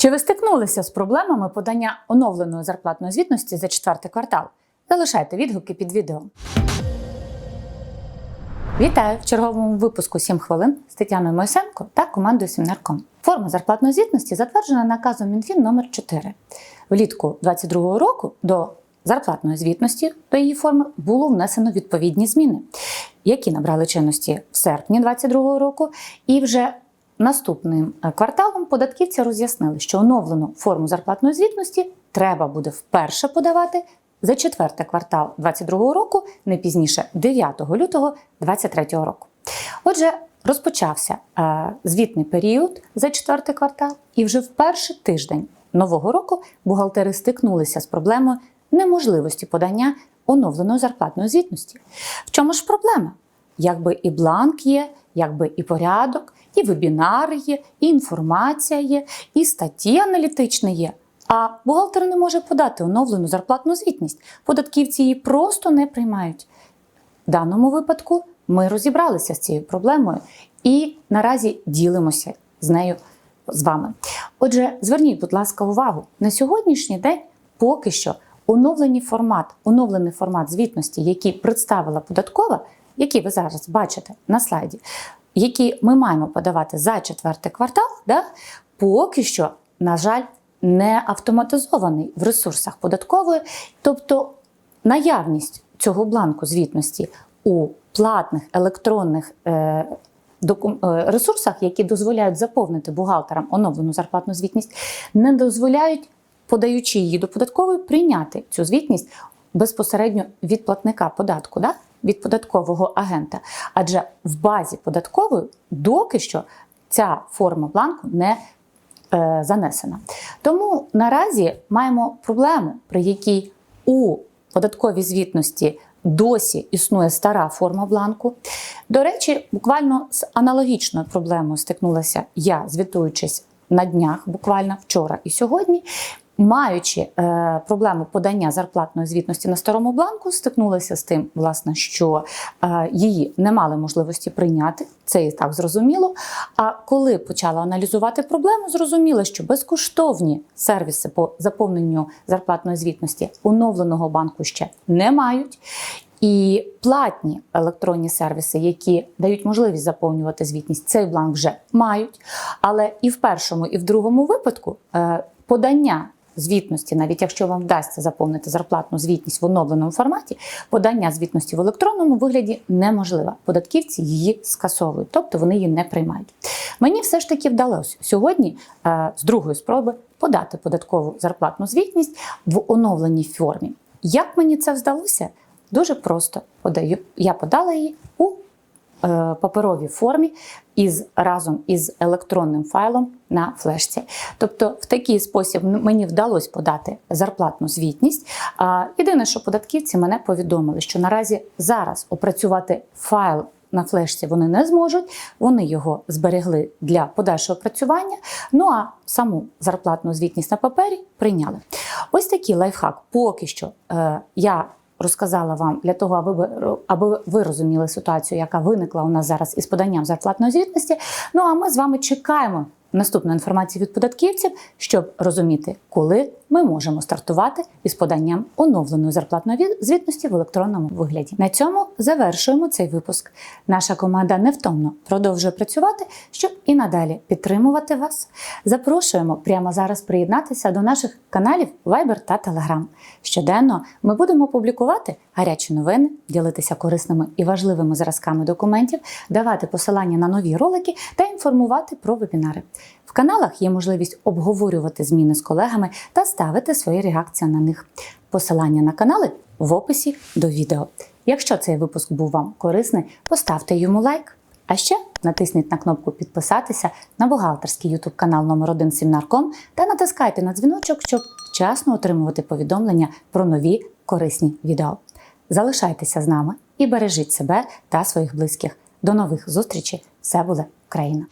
Чи ви стикнулися з проблемами подання оновленої зарплатної звітності за четвертий квартал? Залишайте відгуки під відео. Вітаю в черговому випуску «7 хвилин з Тетяною Мойсенко та командою Сімнарком. Форма зарплатної звітності затверджена наказом Мінфін номер 4 Влітку 2022 року до зарплатної звітності до її форми було внесено відповідні зміни, які набрали чинності в серпні 2022 року, і вже Наступним е, кварталом податківці роз'яснили, що оновлену форму зарплатної звітності треба буде вперше подавати за четвертий квартал 2022 року, не пізніше 9 лютого 2023 року. Отже, розпочався е, звітний період за четвертий квартал, і вже в перший тиждень нового року бухгалтери стикнулися з проблемою неможливості подання оновленої зарплатної звітності. В чому ж проблема? Якби і бланк є, якби і порядок, і вебінари є, і інформація є, і статті аналітичні є. А бухгалтер не може подати оновлену зарплатну звітність. Податківці її просто не приймають. В даному випадку ми розібралися з цією проблемою і наразі ділимося з нею з вами. Отже, зверніть, будь ласка, увагу на сьогоднішній день поки що оновлений формат, оновлений формат звітності, який представила податкова, який ви зараз бачите на слайді, які ми маємо подавати за четвертий квартал, да, поки що, на жаль, не автоматизований в ресурсах податкової, тобто наявність цього бланку звітності у платних електронних е, е, ресурсах, які дозволяють заповнити бухгалтерам оновлену зарплатну звітність, не дозволяють, подаючи її до податкової, прийняти цю звітність безпосередньо від платника податку, да? Від податкового агента. Адже в базі податкової доки що ця форма бланку не е, занесена. Тому наразі маємо проблему, при якій у податковій звітності досі існує стара форма бланку. До речі, буквально з аналогічною проблемою стикнулася я, звітуючись на днях, буквально вчора і сьогодні. Маючи е, проблему подання зарплатної звітності на старому бланку, стикнулася з тим, власне, що е, її не мали можливості прийняти. Це і так зрозуміло. А коли почала аналізувати проблему, зрозуміла, що безкоштовні сервіси по заповненню зарплатної звітності оновленого банку ще не мають. І платні електронні сервіси, які дають можливість заповнювати звітність, цей бланк вже мають. Але і в першому, і в другому випадку е, подання звітності, навіть якщо вам вдасться заповнити зарплатну звітність в оновленому форматі, подання звітності в електронному вигляді неможливо. Податківці її скасовують, тобто вони її не приймають. Мені все ж таки вдалося сьогодні е, з другої спроби подати податкову зарплатну звітність в оновленій формі. Як мені це вдалося? Дуже просто подаю. Я подала її у паперовій формі із разом із електронним файлом на флешці. Тобто, в такий спосіб мені вдалося подати зарплатну звітність. Єдине, що податківці мене повідомили, що наразі зараз опрацювати файл. На флешці вони не зможуть, вони його зберегли для подальшого опрацювання. Ну а саму зарплатну звітність на папері прийняли. Ось такий лайфхак. Поки що е, я розказала вам для того, аби ви, аби ви розуміли ситуацію, яка виникла у нас зараз із поданням зарплатної звітності. Ну а ми з вами чекаємо наступної інформації від податківців, щоб розуміти, коли ми можемо стартувати із поданням оновленої зарплатної звітності в електронному вигляді. На цьому завершуємо цей випуск. Наша команда невтомно продовжує працювати, щоб і надалі підтримувати вас. Запрошуємо прямо зараз приєднатися до наших каналів Viber та Telegram. Щоденно ми будемо публікувати гарячі новини, ділитися корисними і важливими зразками документів, давати посилання на нові ролики та інформувати про вебінари. В каналах є можливість обговорювати зміни з колегами та ставити свої реакції на них. Посилання на канали в описі до відео. Якщо цей випуск був вам корисний, поставте йому лайк. А ще натисніть на кнопку підписатися на бухгалтерський YouTube канал номер 1 Сімнарком та натискайте на дзвіночок, щоб вчасно отримувати повідомлення про нові корисні відео. Залишайтеся з нами і бережіть себе та своїх близьких. До нових зустрічей! Все буде Україна!